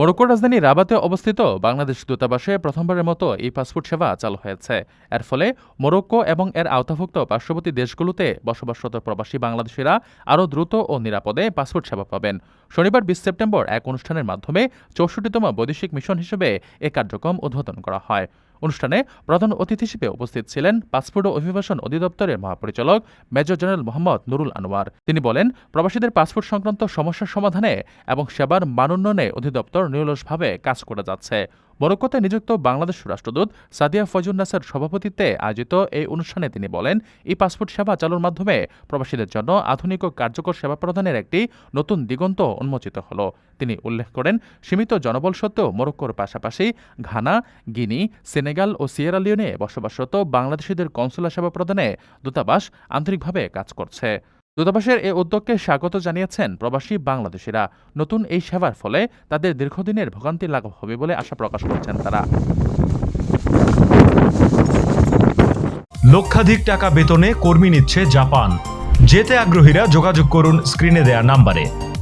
মরক্কোর রাজধানী রাবাতে অবস্থিত বাংলাদেশ দূতাবাসে প্রথমবারের মতো এই পাসপোর্ট সেবা চালু হয়েছে। এর ফলে মরক্কো এবং এর আওতাভুক্ত পার্শ্ববর্তী দেশগুলোতে বসবাসরত প্রবাসী বাংলাদেশিরা আরও দ্রুত ও নিরাপদে পাসপোর্ট সেবা পাবেন। শনিবার বিশ সেপ্টেম্বর এক অনুষ্ঠানের মাধ্যমে চৌষট্টিতম বৈদেশিক মিশন হিসেবে এ কার্যক্রম উদ্বোধন করা হয়। অনুষ্ঠানে প্রধান অতিথি হিসেবে উপস্থিত ছিলেন পাসপোর্ট ও অভিবাসন অধিদপ্তরের মহাপরিচালক মেজর জেনারেল মোহাম্মদ নুরুল আনোয়ার। তিনি বলেন, প্রবাসীদের পাসপোর্ট সংক্রান্ত সমস্যার সমাধানে এবং সেবার মানোন্নয়নে অধিদপ্তর নিরলসভাবে কাজ করে যাচ্ছে। মরক্কোতে নিযুক্ত বাংলাদেশ রাষ্ট্রদূত সাদিয়া ফজুন নাসার সভাপতিত্বে আয়োজিত এই অনুষ্ঠানে তিনি বলেন, এই পাসপোর্ট সেবা চালুর মাধ্যমে প্রবাসীদের জন্য আধুনিক ও কার্যকর সেবা প্রদানের একটি নতুন দিগন্ত উন্মোচিত হল। তিনি উল্লেখ করেন, সীমিত জনবল সত্ত্বেও মরক্কোর পাশাপাশি ঘানা, গিনি, সেনেগাল ও সিয়েরা লিওনে বসবাসরত বাংলাদেশিদের কনসুলা সেবা প্রদানে দূতাবাস আন্তরিকভাবে কাজ করছে। দূতাবাসের এ উদ্যোগকে স্বাগত জানিয়েছেন প্রবাসী বাংলাদেশিরা। নতুন এই সেবার ফলে তাদের দীর্ঘদিনের ভোগান্তি লাঘব হবে বলে আশা প্রকাশ করছেন তারা। লক্ষাধিক টাকা বেতনে কর্মী নিচ্ছে জাপান। যেতে আগ্রহীরা যোগাযোগ করুন স্ক্রিনে দেয়া নাম্বারে।